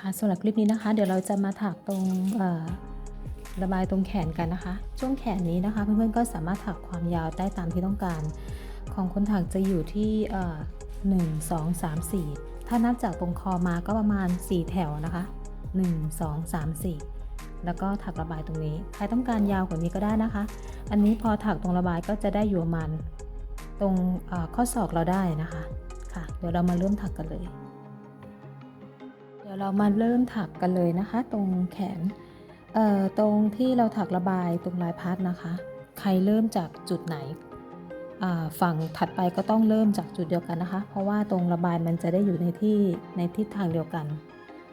ค่ะสำหรับคลิปนี้นะคะ เดี๋ยวเราจะมาถักตรงระบายตรงแขนกันนะคะ ช่วงแขนนี้นะคะ เพื่อนๆก็สามารถถักความยาวได้ตามที่ต้องการ ของคนถักจะอยู่ที่หนึ่งสองสามสี่ถ้านับจากตรงคอมาก็ประมาณ 4 แถวนะคะ 1 2 3 4 แล้วก็ถักระบายตรงนี้ ใครต้องการยาวกว่านี้ก็ได้นะคะ อันนี้พอถักตรงระบายก็จะได้อยู่ประมาณตรงข้อศอกเราได้นะคะ ค่ะ เดี๋ยวเรามาเริ่มถักกันเลย ยวเรามาเริ่มถักกันเลยนะคะ ตรงแขนเอ่อตรงที่เราถักระบายตรงลายพัดนะคะ ใครเริ่มจากจุดไหนฝั่งถัดไปก็ต้องเริ่มจากจุดเดียวกันนะคะ เพราะว่าตรงระบายมันจะได้อยู่ในที่ในทิศทางเดียวกัน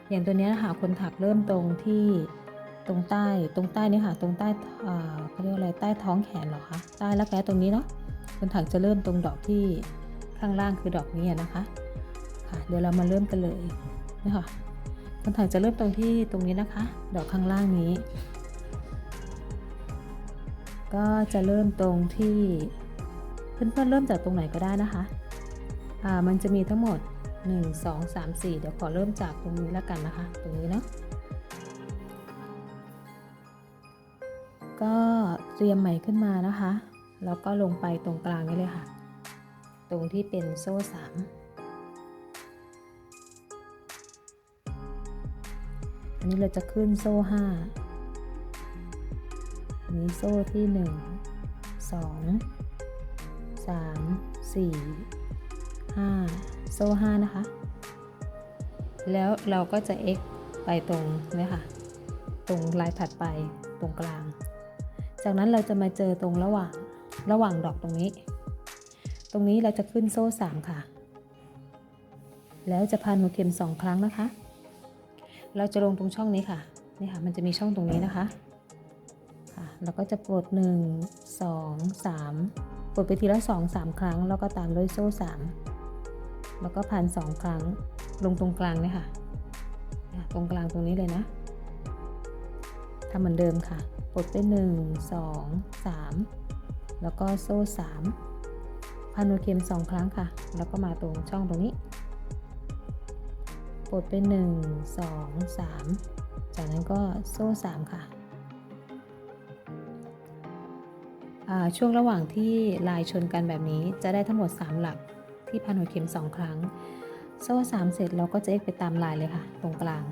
อย่างตัวนี้นะคะคนถักเริ่มตรงที่ตรงใต้ตรงใต้นี่ค่ะตรงใต้เขาเรียกอะไรใต้ท้องแขนเหรอคะใต้รักแร้ตรงนี้เนาะคนถักจะเริ่มตรงดอกที่ข้างล่างคือดอกนี้นะคะค่ะเดี๋ยวเรามาเริ่มกันเลยนะคะ ต้นถังจะเริ่มตรงที่ตรงนี้นะคะ ดอกข้างล่างนี้ ก็จะเริ่มตรงที่เพื่อนๆเริ่มจากตรงไหนก็ได้นะคะอ่ามันจะมีทั้งหมด 1 2 3 4 เดี๋ยวขอเริ่มจากตรงนี้แล้วกันนะคะ ตรงนี้เนาะก็เตรียมใหม่ขึ้นมานะคะ แล้วก็ลงไปตรงกลางนี้เลยค่ะ ตรงที่เป็นโซ่3 อันนี้เราจะขึ้นโซ่ห้าอันนี้โซ่ที่หนึ่งสองสามสี่ห้าโซ่ห้านะคะ แล้วเราก็จะ x ไปตรงนี่ค่ะ ตรงลายถัดไปตรงกลาง จากนั้นเราจะมาเจอตรงระหว่างระหว่างดอกตรงนี้ ตรงนี้เราจะขึ้นโซ่สามค่ะ แล้วจะพันหัวเข็มสองครั้งนะคะ เราจะลงตรงช่องนี้ค่ะนี่ค่ะ มันจะมีช่องตรงนี้นะคะค่ะแล้วก็จะปลด 1 2 3ปลดไปทีละ 2 3 ครั้ง แล้วก็ตามด้วยโซ่ 3 แล้วก็พัน 2 ครั้ง ลงตรงกลางเนี่ยค่ะ ตรงกลางตรงนี้เลยนะทำเหมือนเดิมค่ะ ปลดไป 1 2 3 แล้วก็โซ่ 3พันหัวเข็ม 2 ครั้งค่ะ แล้วก็มาตรงช่องตรงนี้ ดไป 1 2 3 จากนั้นก็โซ่ 3 ค่ะ ช่วงระหว่างที่ลายชนกันแบบนี้จะได้ทั้งหมด 3 หลักที่พันหัวเข็ม 2 ครั้ง โซ่ 3 เสร็จเราก็จะเอ็กไปตามลายเลยค่ะ ตรงกลาง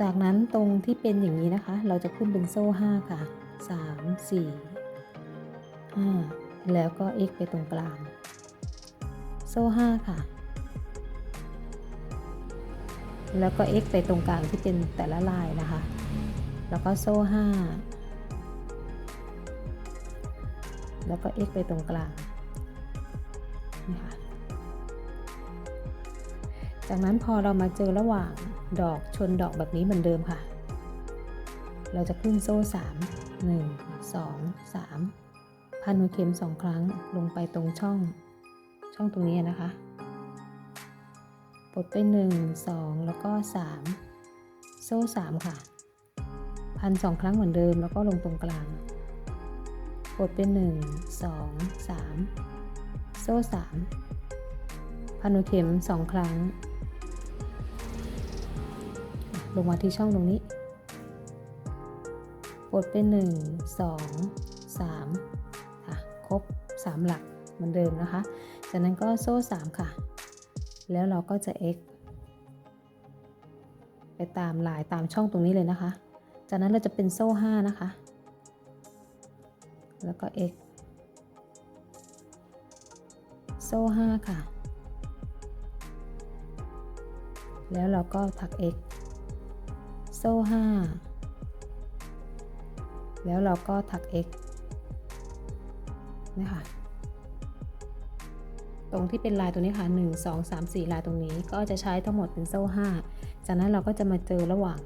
จากนั้นตรงที่เป็นอย่างนี้นะคะ เราจะขึ้นเป็นโซ่ 5 ค่ะ 3 4 5 แล้วก็เอ็กไปตรงกลาง โซ่ 5 ค่ะ แล้วก็ x ไปตรงกลางที่เป็นแต่ละลายนะคะ แล้วก็โซ่ 5 แล้วก็ x ไปตรงกลางนี่ค่ะจากนั้นพอเรามาเจอระหว่างดอกชนดอกแบบนี้เหมือนเดิมค่ะ เราจะขึ้นโซ่ 3 1 2 3 พันหัวเข็ม 2 ครั้งลงไปตรงช่องช่องตรงนี้นะคะ ปลดไป1 2 แล้วก็ 3 โซ่ 3 ค่ะ พันสองครั้งเหมือนเดิมแล้วก็ลงตรงกลาง ปลดไป1 2 3 โซ่ 3 พันหัวเข็ม 2 ครั้ง ลงมาที่ช่องตรงนี้ ปลดไป1 2 3 ค่ะ ครบ 3 หลักเหมือนเดิมนะคะ จากนั้นก็โซ่ 3 ค่ะ แล้วเราก็จะ x ไปตามลายตามช่องตรงนี้เลยนะคะ จากนั้นเราจะเป็นโซ่ 5 นะคะ แล้วก็ x โซ่ 5 ค่ะ แล้วเราก็ถัก x โซ่ 5 แล้วเราก็ถัก x นะคะ ตรงที่เป็นลายตรงนี้ค่ะ 1 2 3 4 ลายตรงนี้ ก็จะใช้ทั้งหมดเป็นโซ่5จากนั้นเราก็จะมาเจอระหว่าง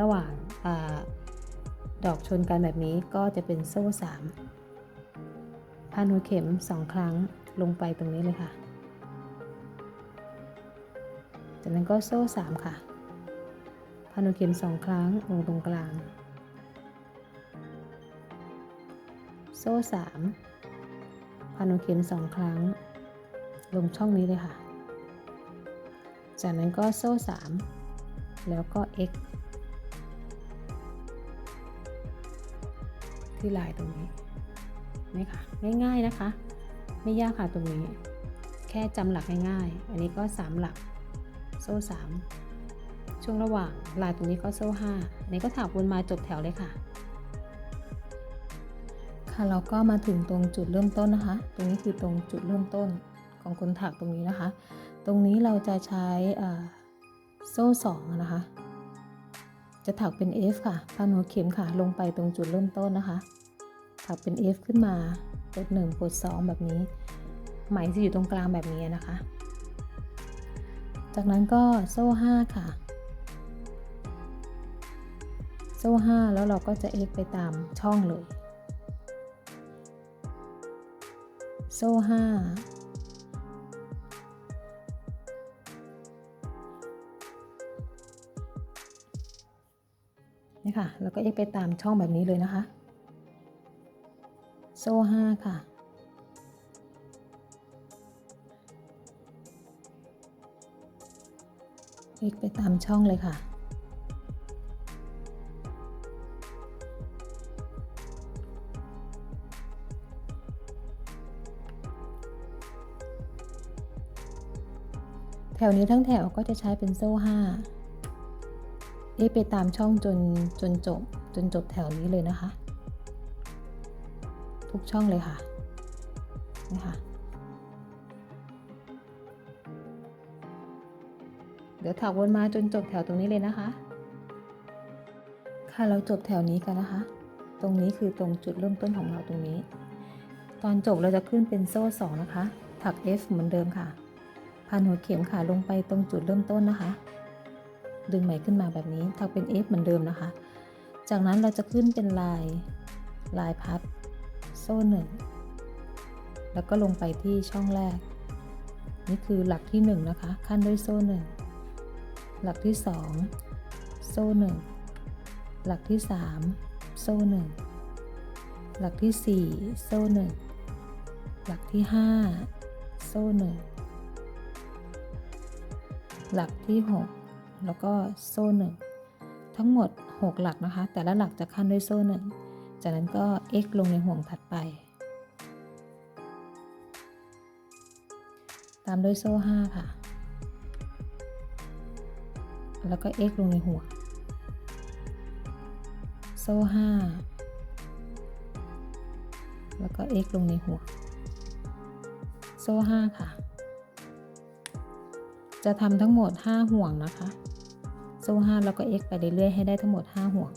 ระหว่างอาดอกชนกันแบบนี้ก็จะเป็นโซ่ 3 พันหัวเข็ม 2 ครั้งลงไปตรงนี้เลยค่ะ จากนั้นก็โซ่ 3 ค่ะ พันหัวเข็ม 2 ครั้งลงตรงกลาง โซ่ 3 พันหัวเข็ม 2 ครั้ง ลงช่องนี้เลยค่ะ จากนั้นก็โซ่ 3 แล้วก็ x ที่ลายตรงนี้นี่ค่ะ ง่ายๆนะคะ ไม่ยากค่ะตรงนี้ แค่จำหลักง่ายๆ อันนี้ก็ 3 หลัก โซ่ 3 ช่วงระหว่างลายตรงนี้ก็โซ่ 5 อันนี้ก็ถักวนมาจบแถวเลยค่ะค่ะเราก็มาถึงตรงจุดเริ่มต้นนะคะ ตรงนี้คือตรงจุดเริ่มต้น ของคนถักตรงนี้นะคะ ตรงนี้เราจะใช้โซ่สองนะคะ จะถักเป็น F ค่ะพันหัวเข็มค่ะ ลงไปตรงจุดเริ่มต้นนะคะ ถักเป็น F ขึ้นมากด1กด2 แบบนี้ ไหมจะอยู่ตรงกลางแบบนี้นะคะ จากนั้นก็โซ่ 5 ค่ะ โซ่ 5 แล้วเราก็จะ X ไปตามช่องเลยโซ่ 5 นี่ค่ะ แล้วก็เอ็กไปตามช่องแบบนี้เลยนะคะ โซ่ห้าค่ะ เอ็กไปตามช่องเลยค่ะ แถวนี้ทั้งแถวก็จะใช้เป็นโซ่ห้า เอ๊ะไปตามช่องจนจนจบจนจบแถวนี้เลยนะคะ ทุกช่องเลยค่ะนี่ค่ะเดี๋ยวถักวนมาจนจบแถวตรงนี้เลยนะคะ ค่ะเราจบแถวนี้กันนะคะ ตรงนี้คือตรงจุดเริ่มต้นของเราตรงนี้ ตอนจบเราจะขึ้นเป็นโซ่สองนะคะ ถัก F เหมือนเดิมค่ะ พันหัวเข็มค่ะลงไปตรงจุดเริ่มต้นนะคะ ดึงไหมขึ้นมาแบบนี้ถักเป็น F เหมือนเดิมนะคะ จากนั้นเราจะขึ้นเป็นลายลายพับโซ่หนึ่งแล้วก็ลงไปที่ช่องแรก นี่คือหลักที่ 1 นะคะ ขั้นด้วยโซ่หนึ่งหลักที่ 2 โซ่หนึ่งหลักที่ 3 โซ่หนึ่งหลักที่ 4 โซ่หนึ่งหลักที่ 5 โซ่หนึ่งหลักที่ 6 แล้วก็โซ่หนึ่งทั้งหมด 6 หลักนะคะ แต่ละหลักจะขั้นด้วยโซ่หนึ่งจากนั้นก็ x ลงในห่วงถัดไป ตามด้วยโซ่5ค่ะ แล้วก็ x ลงในห่วง โซ่5แล้วก็ x ลงในห่วง โซ่5ค่ะ จะทำทั้งหมด 5 ห่วงนะคะ โซ่5แล้วก็ x ไปเรื่อยๆให้ได้ทั้งหมด 5 ห่วง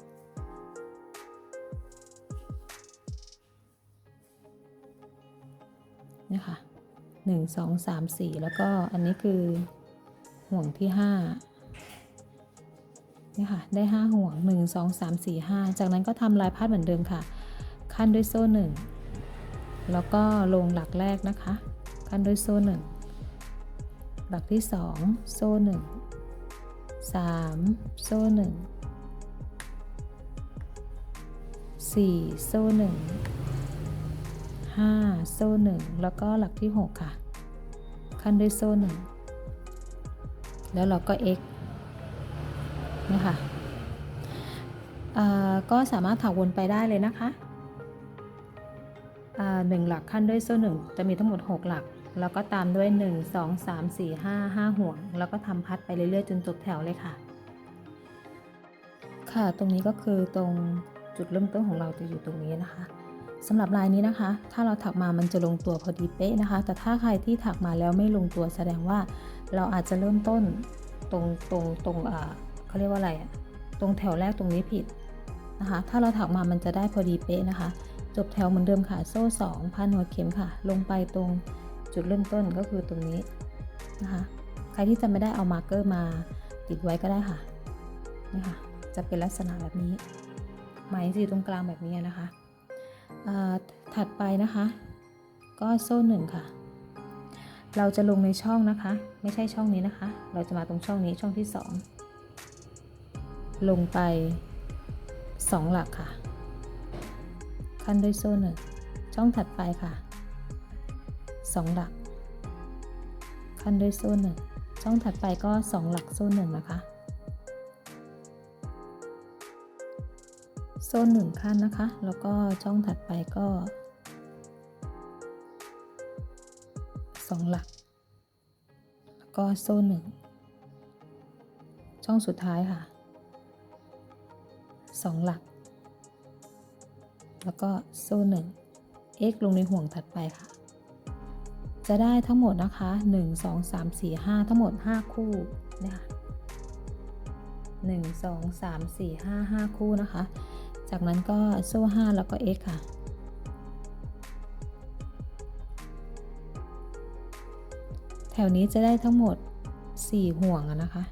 นี่ค่ะหนึ่งสองสามสี่แล้วก็อันนี้คือห่วงที่ห้านี่ค่ะ ได้ห้าห่วงหนึ่งสองสามสี่ห้าจากนั้นก็ทำลายพาดเหมือนเดิมค่ะ ขั้นด้วยโซ่หนึ่งแล้วก็ลงหลักแรกนะคะ ขั้นด้วยโซ่หนึ่งหลักที่สองโซ่ห นึ่งสามโซ่หนึ่งสี่โซ่หนึ่ง5โซ่ 1 แล้วก็หลักที่ 6 ค่ะ ขั้นด้วยโซ่ 1 แล้วเราก็ x นะคะก็สามารถถักวนไปได้เลยนะคะหนึ่งหลักขั้นด้วยโซ่1จะมีทั้งหมด 6 หลัก แล้วก็ตามด้วย 1 2 3 4 5 5 ห่วง แล้วก็ทำพัดไปเรื่อยๆ จนจบแถวเลยค่ะ ค่ะตรงนี้ก็คือตรงจุดเริ่มต้นของเราจะอยู่ตรงนี้นะคะสำหรับลายนี้นะคะ ถ้าเราถักมามันจะลงตัวพอดีเป๊ะนะคะ แต่ถ้าใครที่ถักมาแล้วไม่ลงตัวแสดงว่าเราอาจจะเริ่มต้นตรงตรงตรงอ่าเขาเรียกว่าอะไรอะตรงแถวแรกตรงนี้ผิดนะคะ ถ้าเราถักมามันจะได้พอดีเป๊ะนะคะ จบแถวเหมือนเดิมค่ะ โซ่2พันหัวเข็มค่ะ ลงไปตรง จุดเริ่มต้นก็คือตรงนี้นะคะ ใครที่จะไม่ได้เอามาร์เกอร์มาติดไว้ก็ได้ค่ะ นี่ค่ะ จะเป็นลักษณะแบบนี้ ไหมจะอยู่ตรงกลางแบบนี้นะคะถัดไปนะคะ ก็โซ่หนึ่งค่ะ เราจะลงในช่องนะคะ ไม่ใช่ช่องนี้นะคะ เราจะมาตรงช่องนี้ช่องที่สองลงไปสองหลักค่ะ ขั้นด้วยโซ่หนึ่งช่องถัดไปค่ะ สองหลัก ขั้นด้วยโซ่หนึ่งช่องถัดไปก็ 2 หลักโซ่หนึ่งนะคะ โซ่หนึ่งขั้นนะคะ แล้วก็ช่องถัดไปก็ 2 หลัก แล้วก็โซ่หนึ่งช่องสุดท้ายค่ะ 2 หลัก แล้วก็โซ่หนึ่ง x ลงในห่วงถัดไปค่ะ จะได้ทั้งหมดนะคะ 1 2 3 4 5 ทั้งหมด 5 คู่นะคะ1 2 3 4 5 5คู่นะคะ จากนั้นก็โซ่5แล้วก็ x ค่ะ แถวนี้จะได้ทั้งหมด 4 ห่วงนะคะ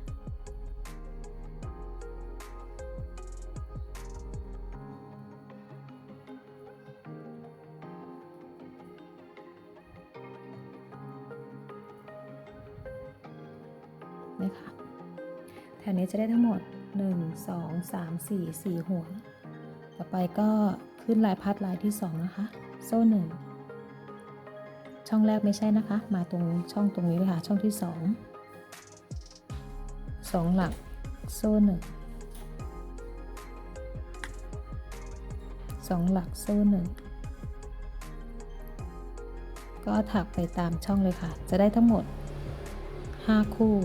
จะได้ทั้งหมด 1 2 3 4 4ห่วงต่อไปก็ขึ้นลายพัดลายที่ 2 นะคะ โซ่ 1 ช่องแรกไม่ใช่นะคะ มาตรงช่องตรงนี้เลยค่ะ ช่องที่ 2 2 หลัก โซ่ 1 2 หลัก โซ่ 1 ก็ถักไปตามช่องเลยค่ะ จะได้ทั้งหมด 5 คู่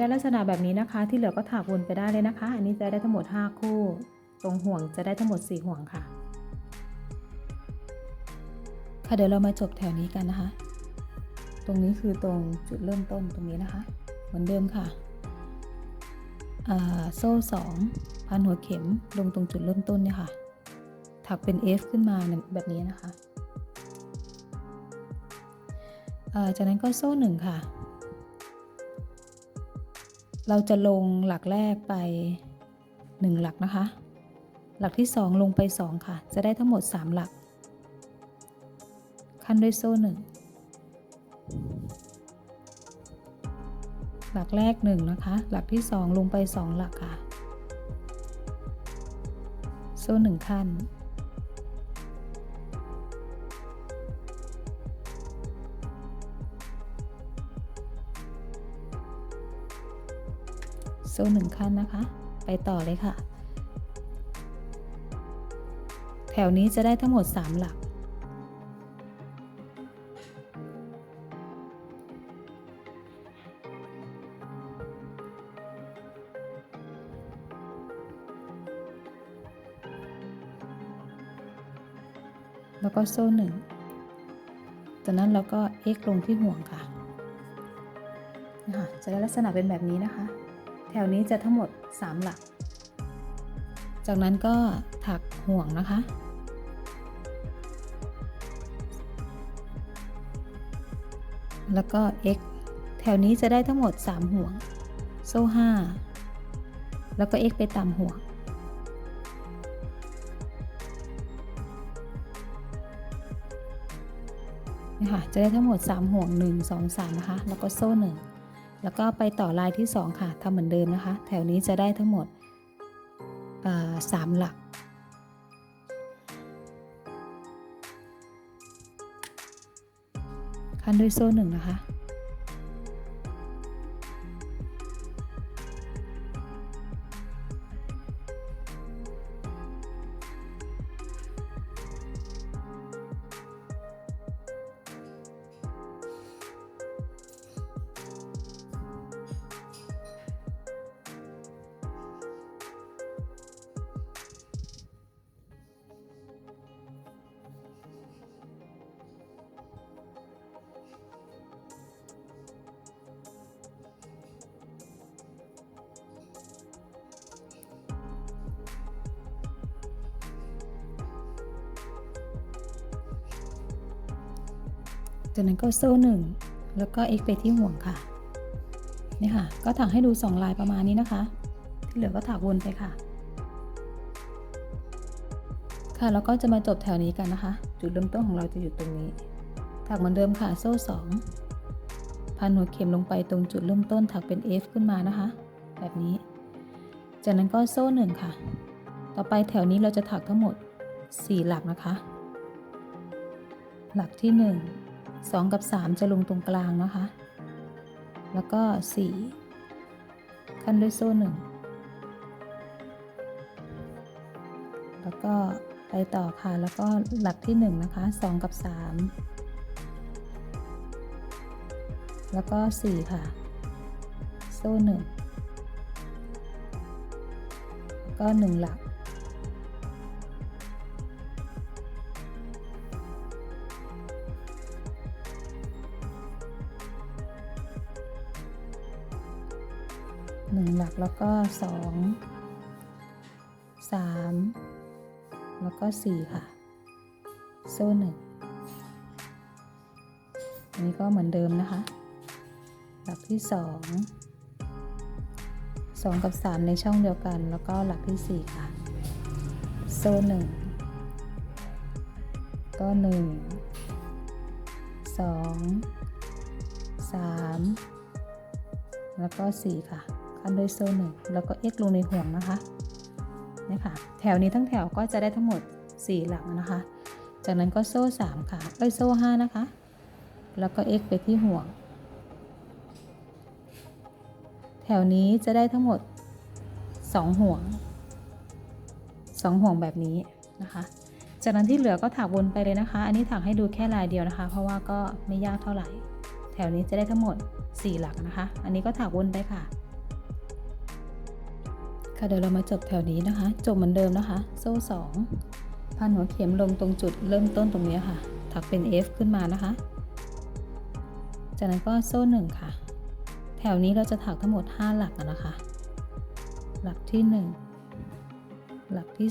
ได้ลักษณะแบบนี้นะคะ ที่เหลือก็ถักวนไปได้เลยนะคะ อันนี้จะได้ทั้งหมด 5 คู่ ตรงห่วงจะได้ทั้งหมด 4 ห่วงค่ะ ค่ะเดี๋ยวเรามาจบแถวนี้กันนะคะ ตรงนี้คือตรงจุดเริ่มต้นตรงนี้นะคะ เหมือนเดิมค่ะโซ่2พันหัวเข็มลงตรงจุดเริ่มต้นเนี่ยค่ะ ถักเป็น F ขึ้นมาแบบนี้นะคะ จากนั้นก็โซ่หนึ่งค่ะ เราจะลงหลักแรกไป 1 หลักนะคะ หลักที่ 2 ลงไป 2 ค่ะ จะได้ทั้งหมด 3 หลัก ขั้นด้วยโซ่หนึ่งหลักแรก 1 นะคะ หลักที่ 2 ลงไป 2 หลักค่ะ โซ่ 1 ขั้น ซ่หนึ่งขั้นนะคะ ไปต่อเลยค่ะ แถวนี้จะได้ทั้งหมด 3 หลัก แล้วก็โซ่หนึ่งจากนั้นเราก็ x ลงที่ห่วงค่ะนะคะจะได้ลักษณะเป็นแบบนี้นะคะ แถวนี้จะทั้งหมด 3 หลัก จากนั้นก็ถักห่วงนะคะ แล้วก็ x แถวนี้จะได้ทั้งหมด 3 ห่วง โซ่ 5 แล้วก็ x ไปตามห่วงนี่ค่ะจะได้ทั้งหมด 3 ห่วง 1 2 3 นะคะ แล้วก็โซ่ 1 แล้วก็ไปต่อลายที่ 2 ค่ะทำเหมือนเดิมนะคะ แถวนี้จะได้ทั้งหมดสามหลัก ขั้นด้วยโซ่หนึ่งนะคะ จากนั้นก็โซ่หนึ่งแล้วก็ x ไปที่ห่วงค่ะนี่ค่ะ ก็ถักให้ดู 2 ลายประมาณนี้นะคะ ที่เหลือก็ถักวนไปค่ะ ค่ะแล้วก็จะมาจบแถวนี้กันนะคะ จุดเริ่มต้นของเราจะอยู่ตรงนี้ ถักเหมือนเดิมค่ะ โซ่ 2 พันหัวเข็มลงไปตรงจุดเริ่มต้นถักเป็น F ขึ้นมานะคะ แบบนี้ จากนั้นก็โซ่หนึ่งค่ะ ต่อไปแถวนี้เราจะถักทั้งหมด 4 หลักนะคะ หลักที่ 1 2 กับ 3 จะลงตรงกลางนะคะ แล้วก็ 4 ขั้นด้วยโซ่หนึ่งแล้วก็ไปต่อค่ะ แล้วก็หลักที่ 1 นะคะ 2 กับ 3 แล้วก็ 4 ค่ะ โซ่หนึ่งแล้วก็ 1 หลัก แล้วก็สองสามแล้วก็สี่ค่ะ โซ่หนึ่งอันนี้ก็เหมือนเดิมนะคะ หลักที่สองสองกับสามในช่องเดียวกัน แล้วก็หลักที่สี่ค่ะ โซ่หนึ่งก็หนึ่งสองสามแล้วก็สี่ค่ะ ขั้นด้วยโซ่หนึ่งแล้วก็ x ลงในห่วงนะคะนี่ค่ะแถวนี้ทั้งแถวก็จะได้ทั้งหมด 4 หลักนะคะ จากนั้นก็โซ่ 3 ค่ะเอ้ยโซ่ 5 นะคะ แล้วก็ x ไปที่ห่วง แถวนี้จะได้ทั้งหมด 2 ห่วง 2 ห่วงแบบนี้นะคะ จากนั้นที่เหลือก็ถักวนไปเลยนะคะ อันนี้ถักให้ดูแค่ลายเดียวนะคะ เพราะว่าก็ไม่ยากเท่าไหร่ แถวนี้จะได้ทั้งหมด 4 หลักนะคะ อันนี้ก็ถักวนไปค่ะ ค่ะเดี๋ยวเรามาจบแถวนี้นะคะ จบเหมือนเดิมนะคะ โซ่2พันหัวเข็มลงตรงจุดเริ่มต้นตรงนี้ค่ะ ถักเป็น F ขึ้นมานะคะ จากนั้นก็โซ่1ค่ะ แถวนี้เราจะถักทั้งหมด 5 หลักนะคะ หลักที่ 1 หลักที่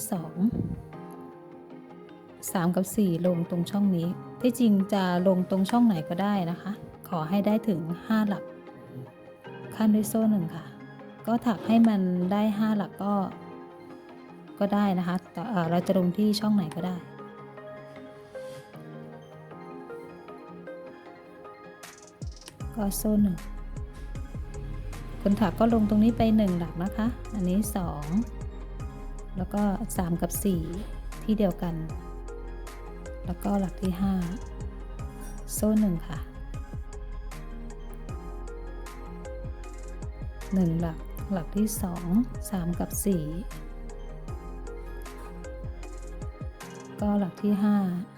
2 3 กับ 4 ลงตรงช่องนี้ ที่จริงจะลงตรงช่องไหนก็ได้นะคะ ขอให้ได้ถึง 5 หลัก ขั้นด้วยโซ่หนึ่งค่ะ ก็ถักให้มันได้ 5 หลักก็ ก็ได้นะคะแต่เอ่อเราจะลงที่ช่องไหนก็ได้ ก็โซ่หนึ่งคนถักก็ลงตรงนี้ไป 1 หลักนะคะ อันนี้ 2 แล้วก็ 3 กับ 4 ที่เดียวกัน แล้วก็หลักที่ 5 โซ่หนึ่งค่ะ 1 หลัก หลักที่ 2 3 กับ 4 ก็หลักที่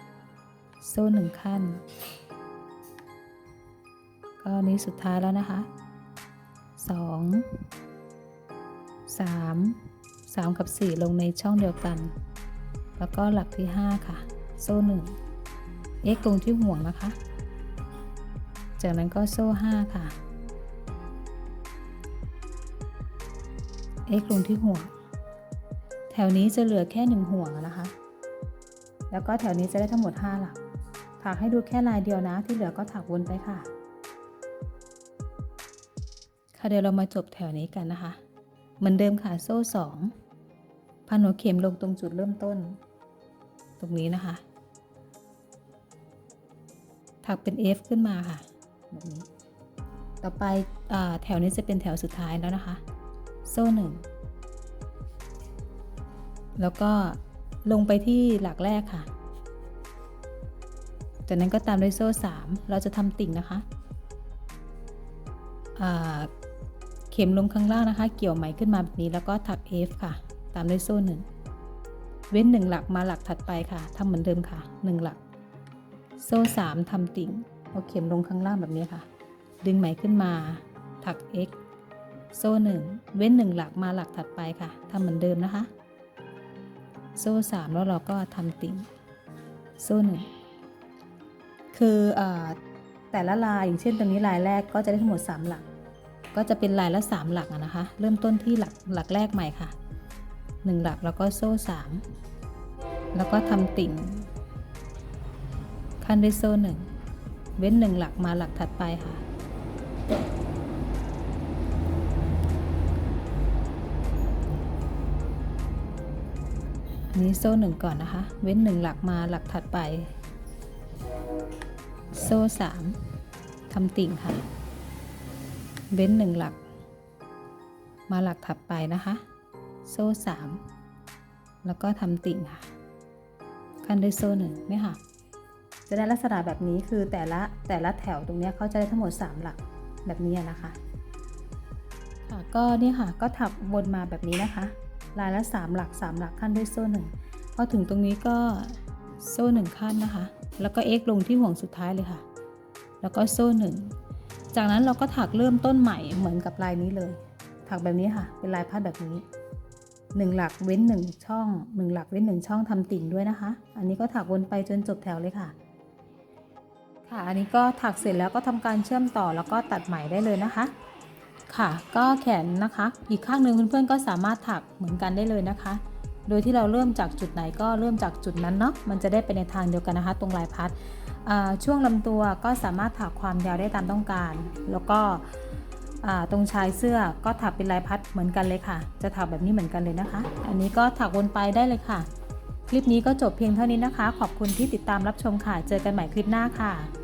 5 โซ่หนึ่งขั้น ก็นี้สุดท้ายแล้วนะคะ 2 3 3 กับ 4 ลงในช่องเดียวกัน แล้วก็หลักที่ 5 ค่ะ โซ่หนึ่ง x ลงที่ห่วงนะคะ จากนั้นก็โซ่ 5 ค่ะ x ลงที่ห่วง แถวนี้จะเหลือแค่หนึ่งห่วงนะคะ แล้วก็แถวนี้จะได้ทั้งหมด 5 หลัก ถักให้ดูแค่ลายเดียวนะ ที่เหลือก็ถักวนไปค่ะ ค่ะเดี๋ยวเรามาจบแถวนี้กันนะคะ เหมือนเดิมค่ะโซ่ 2 พันหัวเข็มลงตรงจุดเริ่มต้น ตรงนี้นะคะ ถักเป็น F ขึ้นมาค่ะแบบนี้ต่อไปอแถวนี้จะเป็นแถวสุดท้ายแล้วนะคะ โซ่หนึ่งแล้วก็ลงไปที่หลักแรกค่ะ จากนั้นก็ตามด้วยโซ่3เราจะทำติ่งนะคะ เข็มลงข้างล่างนะคะ เกี่ยวไหมขึ้นมาแบบนี้แล้วก็ถัก F ค่ะ ตามด้วยโซ่หนึ่งเว้น1หลักมาหลักถัดไปค่ะทำเหมือนเดิมค่ะ1หลัก โซ่3ทำติ่งเอาเข็มลงข้างล่างแบบนี้ค่ะ ดึงไหมขึ้นมาถัก X โซ่หนึ่งเว้นหนึ่งหลักมาหลักถัดไปค่ะทำเหมือนเดิมนะคะ โซ่สามแล้วเราก็ทำติ่งโซ่หนึ่งคืออแต่ละลายอย่างเช่นตรงนี้ลายแรกก็จะได้ทั้งหมด 3 หลัก ก็จะเป็นลายละ 3 หลักนะคะ เริ่มต้นที่หลักหลักแรกใหม่ค่ะ 1 หลักแล้วก็โซ่ 3 แล้วก็ทำติ่งขั้นด้วยโซ่หนึ่งเว้นหนึ่งหลักมาหลักถัดไปค่ะ อันนี้โซ่หนึ่งก่อนนะคะ เว้นหนึ่งหลักมาหลักถัดไป โซ่สามทำติ่งค่ะ เว้นหนึ่งหลัก มาหลักถัดไปนะคะ โซ่สามแล้วก็ทำติ่งค่ะ ขั้นด้วยโซ่หนึ่งเนี่ยค่ะ จะได้ลักษณะแบบนี้คือแต่ละแต่ละแถวตรงเนี้ยเขาจะได้ทั้งหมด 3 หลักแบบนี้นะคะค่ะก็เนี่ยค่ะก็ถักวนมาแบบนี้นะคะ ลายละ 3 หลัก 3 หลักขั้นด้วยโซ่หนึ่งพอถึงตรงนี้ก็โซ่หนึ่งขั้นนะคะ แล้วก็เอ็กลงที่ห่วงสุดท้ายเลยค่ะ แล้วก็โซ่หนึ่งจากนั้นเราก็ถักเริ่มต้นใหม่เหมือนกับลายนี้เลย ถักแบบนี้ค่ะ เป็นลายพัดแบบนี้หนึ่งหลักเว้นหนึ่งช่องหนึ่งหลักเว้นหนึ่งช่องทำติ่งด้วยนะคะ อันนี้ก็ถักวนไปจนจบแถวเลยค่ะ ค่ะ อันนี้ก็ถักเสร็จแล้วก็ทำการเชื่อมต่อแล้วก็ตัดไหมได้เลยนะคะ ค่ะ ก็แขนนะคะ อีกข้างหนึ่งเพื่อนๆก็สามารถถักเหมือนกันได้เลยนะคะ โดยที่เราเริ่มจากจุดไหนก็เริ่มจากจุดนั้นเนาะ มันจะได้ไปในทางเดียวกันนะคะ ตรงลายพัดช่วงลำตัวก็สามารถถักความยาวได้ตามต้องการ แล้วก็ตรงชายเสื้อก็ถักเป็นลายพัดเหมือนกันเลยค่ะ จะถักแบบนี้เหมือนกันเลยนะคะ อันนี้ก็ถักวนไปได้เลยค่ะ คลิปนี้ก็จบเพียงเท่านี้นะคะ ขอบคุณที่ติดตามรับชมค่ะ เจอกันใหม่คลิปหน้าค่ะ